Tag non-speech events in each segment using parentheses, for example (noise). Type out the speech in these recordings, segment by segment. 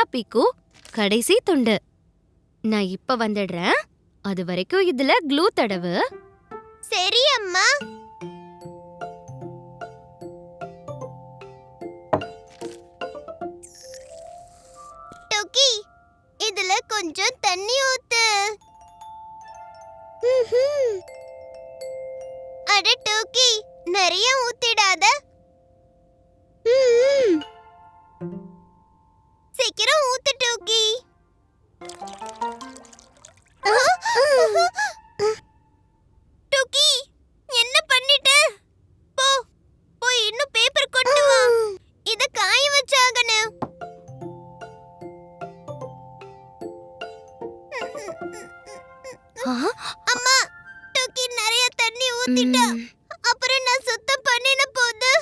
He பிக்கு கடைசி துண்டு. நான் இப்ப வந்துடுறேன். அது வரைக்கும் இதுல க்ளூ தடவு. சரி அம்மா. டோக்கி இதுல கொஞ்சம் தண்ணி ஊத்து. அட டோக்கி நிறைய ஊத்திடாத. ம் சீக்கிரம் ஊத்து டோக்கி டோக்கி என்ன பண்ணிட்ட? போ போய் இன்னும் பேப்பர் கொண்டு வா. இத காய வச்சாகணும். அம்மா டோக்கி நிறைய தண்ணி ஊத்திட்டா. அப்புறம் நான் சுத்தம் பண்ணின போது.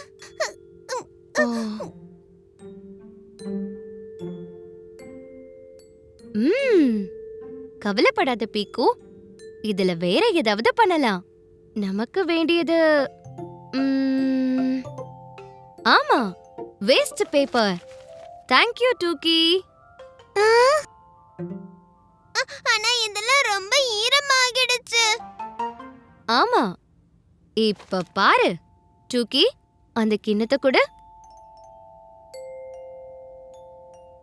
ஓ. கவலைப்படாத பீக்கு. இதுல வேற ஏதாவது பண்ணலாம். நமக்கு வேண்டியது ஆமா வேஸ்ட் பேப்பர் தேங்க்யூ டூக்கி ஆனா இதெல்லாம் ரொம்ப ஈரமாகிடுச்சு. ஆமா இப்ப பாரு டூக்கி அந்த கிண்ணத்தை கொடு.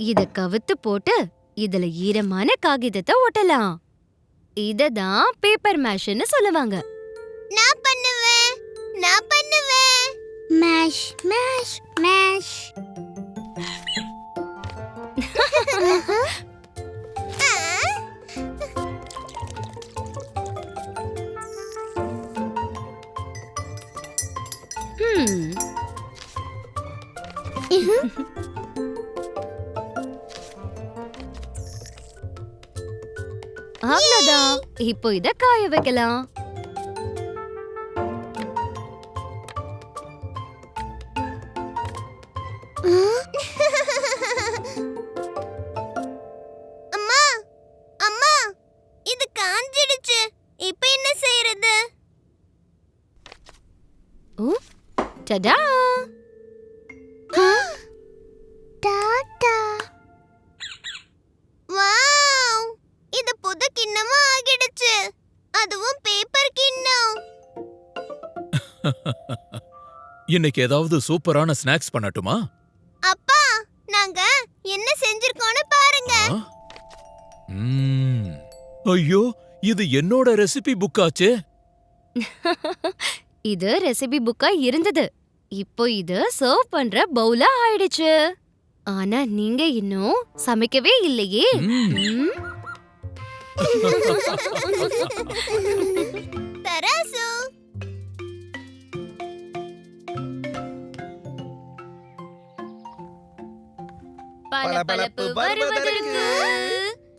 இத கவுத்து போட்டு இதுல ஈரமான காகிதத்தை ஒட்டலாம். இததான் பேப்பர் மேஷ்னு சொல்லுவாங்க. நான் பண்ணுவேன். நான் பண்ணுவேன். மேஷ் மேஷ் மேஷ் இப்போ இத காய வைக்கலாம். அம்மா அம்மா இது காஞ்சிடுச்சு. இப்போ என்ன செய்யறது? டடா டாடா. இன்னைக்கு ஏதாவது சூப்பரான ஸ்நாக்ஸ் பண்ணட்டுமா? அப்பா நாங்க என்ன செஞ்சிருக்கோம்னு பாருங்க. ஐயோ இது என்னோட ரெசிபி புக்காச்சே (laughs) இது ரெசிபி புக்கா இருந்தது. இப்போ இது சர்வ் பண்ற பவுலா ஆயிடுச்சு. ஆனா நீங்க இன்னும் சமைக்கவே இல்லையே. ம். ம், (laughs) பளபளப்பு வருவதற்கு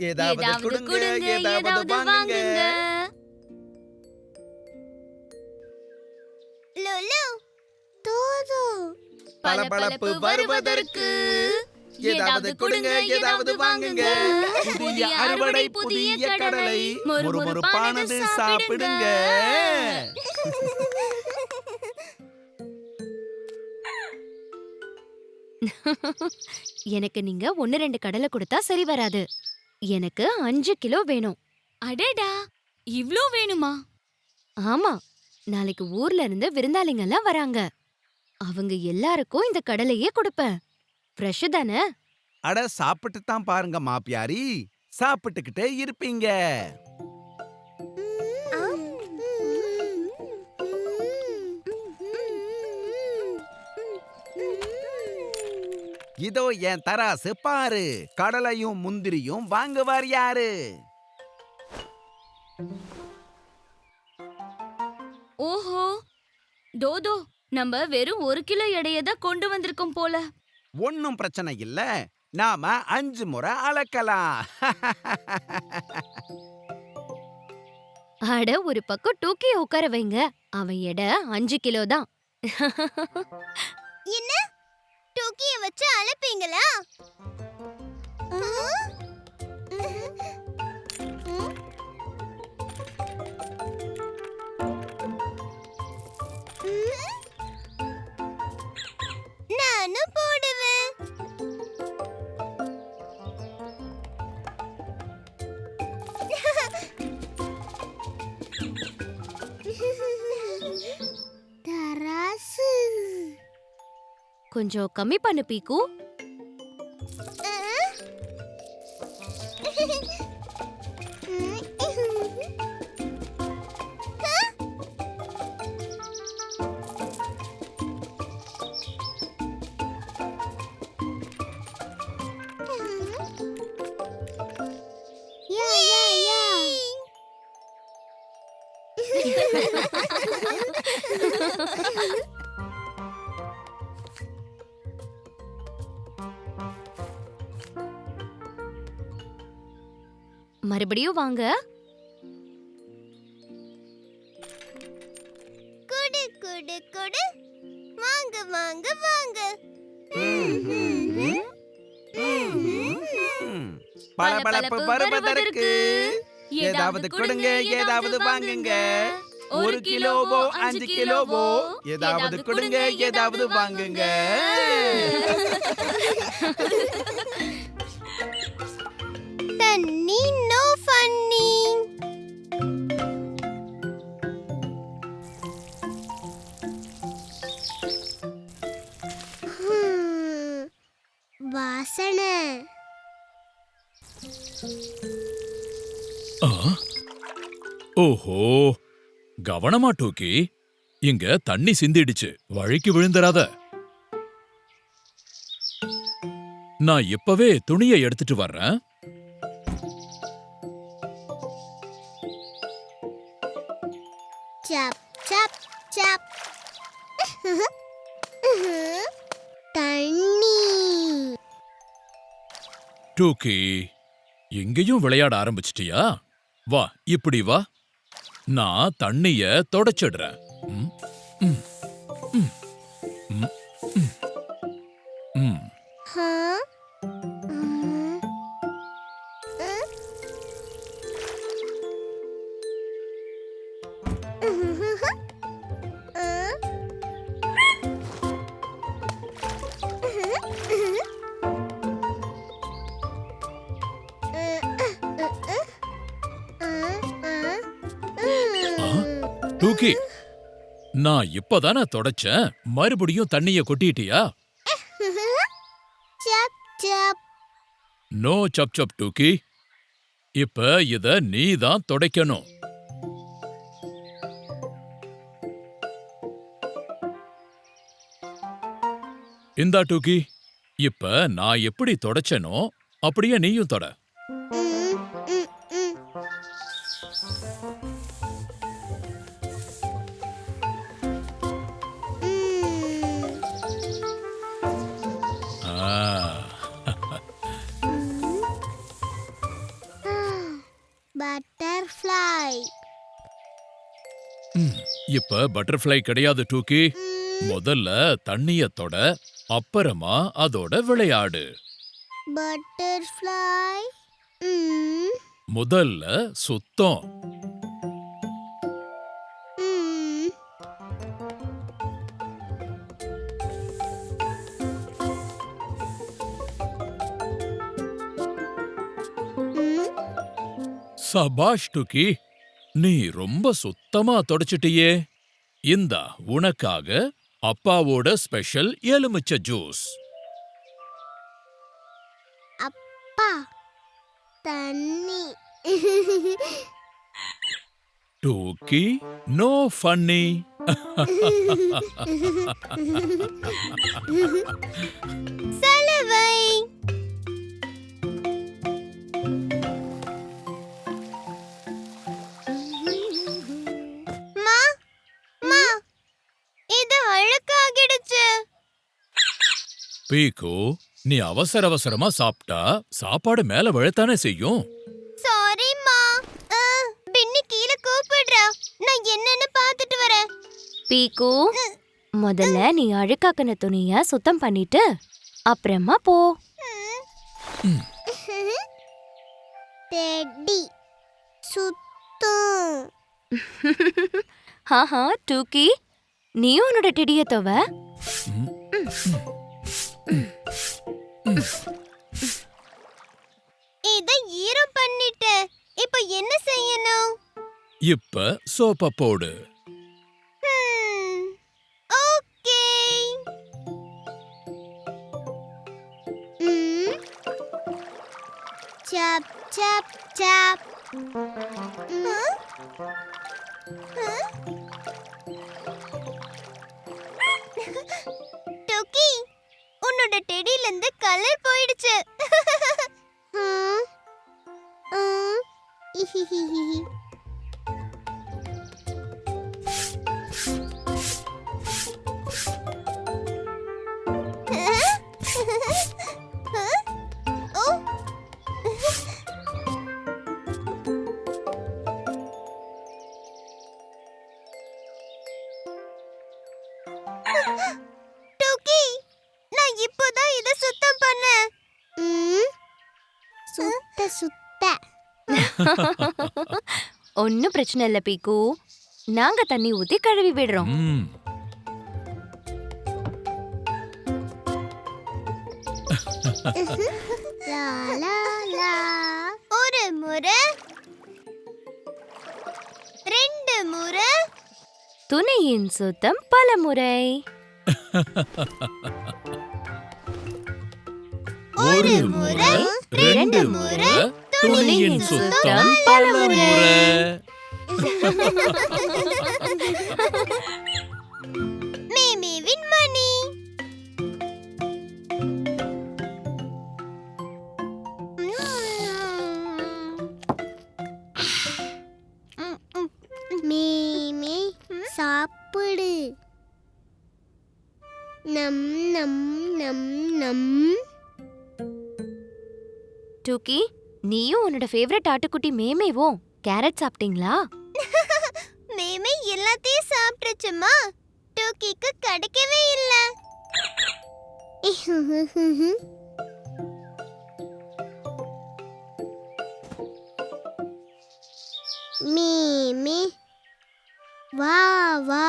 ஏதாவது கொடுங்க ஏதாவது வாங்குங்க. லுலு தூது. பளபளப்பு வருவதற்கு ஏதாவது கொடுங்க ஏதாவது வாங்குங்க. புதிய அறுவடை புதிய கடலை மொறுமொறுப்பானது சாப்பிடுங்க. (laughs) எனக்கு நீங்க ஒன்னு ரெண்டு கடலை கொடுத்தா சரி வராது. எனக்கு அஞ்சு கிலோ வேணும். அடடா! இவ்ளோ வேணுமா? ஆமா. நாளைக்கு ஊர்ல இருந்து விருந்தாளிங்க எல்லாம் வராங்க. அவங்க எல்லாருக்கும் இந்த கடலையே கொடுப்பேன். ஃப்ரெஷ் தானே? அட சாப்பிட்டு தான் பாருங்க மாப்பியாரி. சாப்பிட்டுக்கிட்டே இருப்பீங்க. இதோ என் தராசு பாரு. கடலையும் முந்திரியும் வாங்குவார் யாரு? ஓஹோ. தோதோ நம்ம வெறும் ஒரு கிலோ எடையை தான் கொண்டு வந்திருக்கோம் போல. ஒன்னும் பிரச்சனை இல்ல. நாம அஞ்சு முறை அளக்கலாம். அட ஒரு பக்கம் டூக்கி உட்கார வைங்க. அவன் எடை அஞ்சு கிலோ தான். என்ன? டூக்கிய வச்சு அழைப்பீங்களா நானும் போ கொஞ்சம் கம்மி பண்ணு பீக்கு. மறுபடியும் வாங்க. குடு குடு குடு. வாங்க வாங்க வாங்க. பளபளப்பு வருவதற்கு ஏதாவது கொடுங்க ஏதாவது வாங்குங்க. ஒரு கிலோவோ அஞ்சு கிலோவோ ஏதாவது கொடுங்க ஏதாவது வாங்குங்க. (laughs) தண்ணி ஓஹோ. கவனமா டூக்கி இங்க தண்ணி சிந்திடுச்சு. வழிக்கு விழுந்துராத நான் இப்பவே துணியை எடுத்துட்டு வர்றேன். தண்ணி. டூக்கி இங்கேயும் விளையாட ஆரம்பிச்சிட்டியா? வா இப்படி வா. நான் தண்ணிய தொடச்சிடுறேன். ம், ம், ம், ம், நான் இப்பதானே தொடச்சேன். மறுபடியும் தண்ணிய கொட்டிட்டியா? நோ சப் சப் டூக்கி. இப்ப இத நீ தான் துடைக்கணும். இந்தா டூக்கி. இப்ப நான் எப்படி தொடச்சேனோ அப்படியே நீயும் தொட. இப்ப பட்டர்ஃப்ளை கிடையாது டூக்கி முதல்ல தண்ணிய தொட அப்புறமா அதோட விளையாடு. பட்டர்ஃப்ளை முதல்ல சுத்தம். சபாஷ் டுக்கி நீ ரொம்ப சுத்தமா தொடச்சிட்டியே. இந்தா உனக்காக அப்பாவோட ஸ்பெஷல் எலுமிச்சை ஜூஸ். அப்பா தண்ணி. டூக்கி நோ ஃபன்னி சலவை பீக்கு நீ அவசர அவசரமா சாப்பிட்டா சாப்பாடு மேல விழத்தானே செய்யும். சாரி மா. பின்னி கீழே கூப்பிடுறா. நான் என்னன்னு பார்த்துட்டு வரேன். பீக்கு முதல்ல நீ அழுக்காக்கின துணிய சுத்தம் பண்ணிட்டு அப்புறமா போ. டெடி (laughs) சுத்தம். ஹாஹா (laughs) டூக்கி நீயும் உன்னோட டெடிய தவ. இதை ஈரம் பண்ணிட்டேன் இப்போ என்ன செய்யணும்? இப்ப சோப்ப போடு. ஓகே. சாப் சாப் சாப். உன்னோட டெடில இருந்து கலர் போயிடுச்சு. டோக்கி (laughs) ஒன்னும் பிரச்சனை இல்ல பீக்கு. நாங்க தண்ணி ஊத்தி கழுவி விடுறோம். ம். லா லா லா ஒரு முறை ரெண்டு முறை. துணியின் சுத்தம் பல முறை. ஒரு முறை ரெண்டு முறை. துணியின் சுத்தம் பல முறை (laughs) மேமேவின் மணி மேமே சாப்பிடு. நம் நம் நம் நம். டூக்கி நீயும் உன்னோட ஃபேவரட் ஆட்டுக்குட்டி மேமேவும் கேரட் சாப்பிட்டீங்களா? (laughs) மேமே எல்லாத்தையும் சாப்பிட்டுச்சுமா டூக்கிக்கு கிடைக்கவே இல்ல. (laughs) மேமே. வா வா.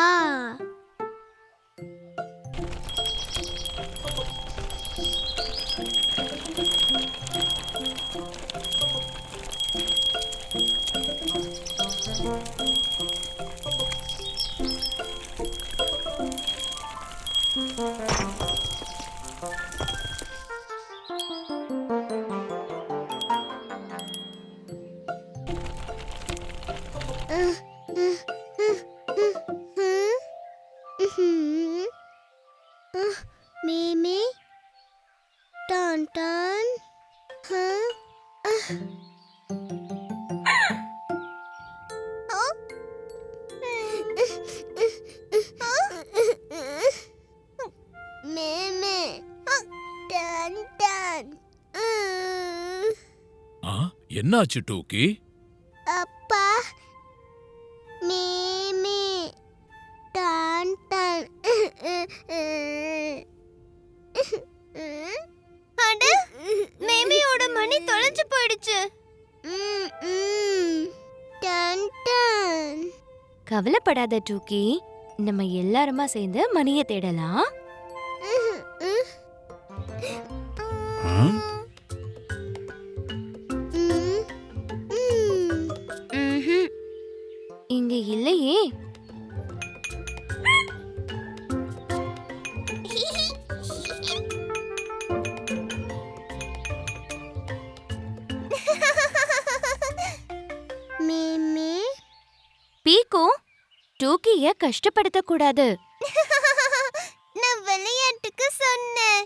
மேமே டான் டான் மேமே டான் டான் ஆ, என்னாச்சு டூக்கி? கவலைப்படாத டூக்கி நம்ம எல்லாருமா சேர்ந்து மணியை தேடலாம். கஷ்டப்படுத்த கூடாது (laughs) நான் விளையாட்டுக்கு சொன்னேன்.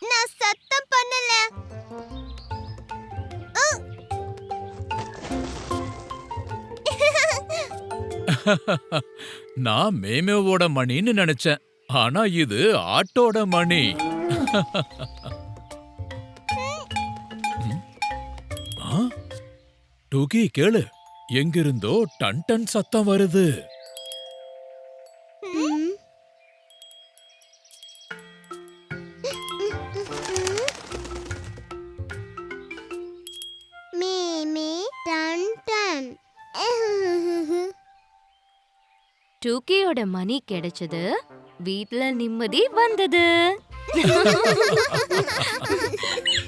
நான் சத்தம் பண்ணல. (laughs) நான் மேமேவோட மணின்னு நினைச்சேன். ஆனா இது ஆட்டோட மணி? (laughs) டூகி கேளு. எங்கிருந்தோ டன் டன் சத்தம் வருது. ம். மேமே டன் டன். டூக்கியோட மணி கிடைச்சது. வீட்ல நிம்மதி வந்தது. (laughs)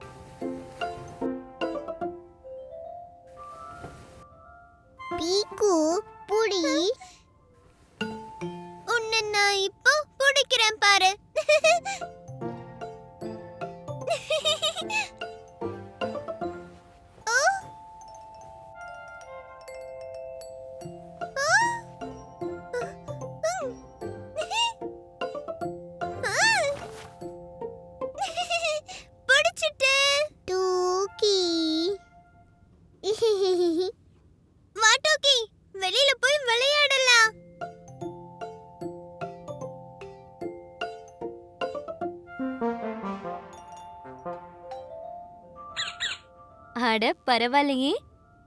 அட பரவாயில்லையே.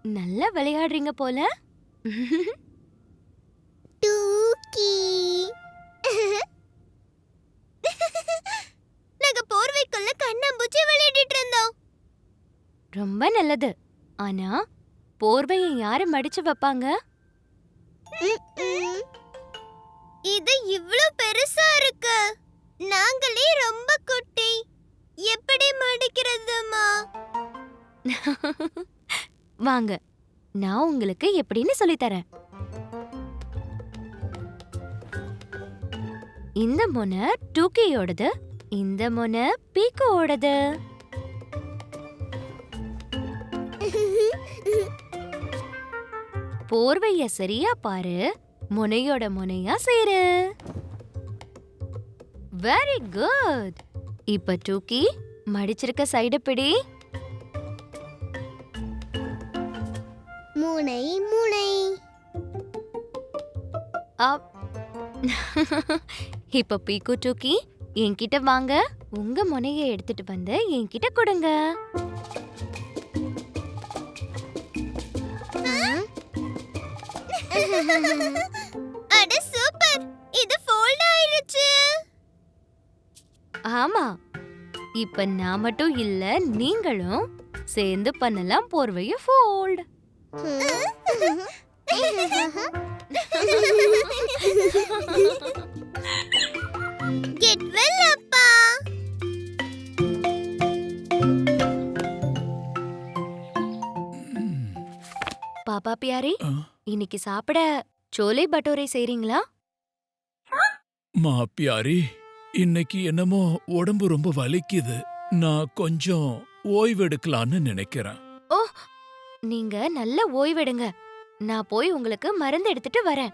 நல்லா விளையாடுறீங்க போல. டூக்கி. நாங்க போர்வைக்குள்ள கண்ணாம்பூச்சி விளையாடிட்டு இருந்தோம். ரொம்ப நல்லது. ஆனா போர்வையை யாரு மடிச்சு வைப்பாங்க. இது இவ்ளோ பெருசா இருக்கு. நாங்களே ரொம்ப குட்டி. எப்படி மடிக்கிறதுமா? (laughs) வாங்க நான் உங்களுக்கு எப்படின்னு சொல்லித் தரேன் இந்த முனை டூக்கியோடது இந்த முனை பீக்கோடது (laughs) போர்வைய சரியா பாரு முனையோட முனையா சேரு. வெரி குட் இப்ப டூக்கி மடிச்சிருக்க சைடு பிடி. முனை முனை. அப். (laughs) இப்ப பீக்கு டூக்கி என்கிட்ட வாங்க. உங்க முனைய எடுத்துட்டு வந்து என்கிட்ட கொடுங்க. (laughs) அட சூப்பர். இது ஃபோல்ட் ஆயிருச்சு. ஆமா. இப்ப நான் மட்டும் இல்ல நீங்களும் சேர்ந்து பண்ணலாம் போர்வைய ஃபோல்ட் கெட் வெல் அப்பா பாப்பா பியாரி இன்னைக்கு சாப்பிட சோலை பட்டோரை செய்றீங்களா? மா பியாரி இன்னைக்கு என்னமோ உடம்பு ரொம்ப வலிக்குது. நான் கொஞ்சம் ஓய்வெடுக்கலான்னு நினைக்கிறேன். நீங்க நல்ல ஓய்வெடுங்க. நான் போய் உங்களுக்கு மருந்து எடுத்துட்டு வரேன்.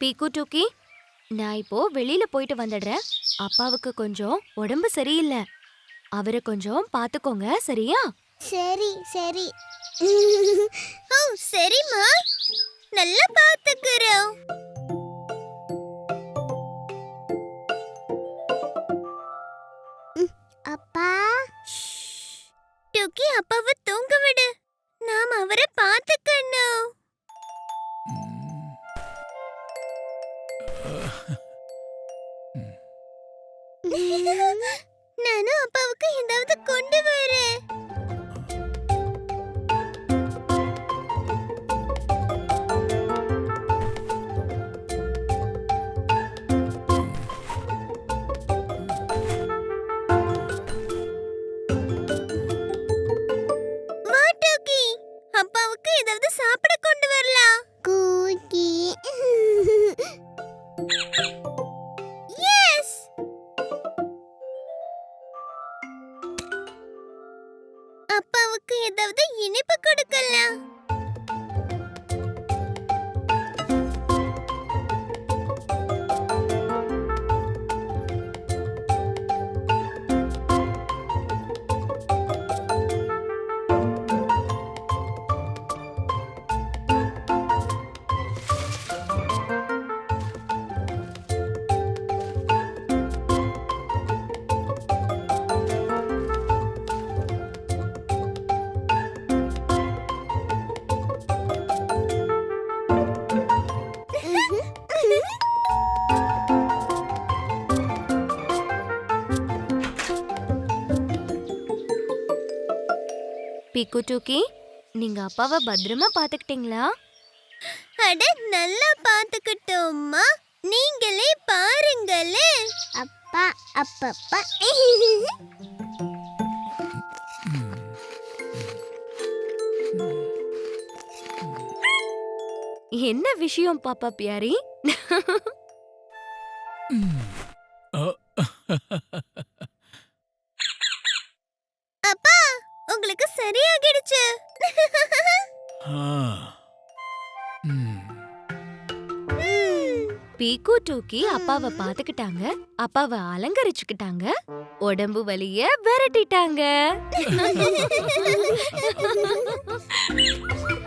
பீக்கு டூக்கி நான் இப்போ வெளியில போயிட்டு வந்துடுறேன். அப்பாவுக்கு கொஞ்சம் உடம்பு சரியில்லை. அவரை கொஞ்சம் பாத்துக்கோங்க சரியா? சரி சரி. ஓ சரிம்மா. நல்லா பாத்துக்கிறோம். அப்பா. டுக்கி அப்பாவை தூங்க விடு. நாம் அவரை அப்பாவுக்கு ஏதாவது இனிப்பு கொடுக்கலாம். பீக்கு டூக்கி நீங்க அப்பாவை பத்திரமா பாத்துக்கிட்டீங்களா? அட நல்லா பாத்துக்கிட்டோம்மா. நீங்களே பாருங்களே. அப்பா அப்பப்பா. என்ன விஷயம் பாப்பா பியாரி? (laughs) (laughs) (laughs) டிக்கு டூக்கி அப்பாவை பாத்துக்கிட்டாங்க. அப்பாவை அலங்கரிச்சுக்கிட்டாங்க. உடம்பு வலிய விரட்டிட்டாங்க. (laughs)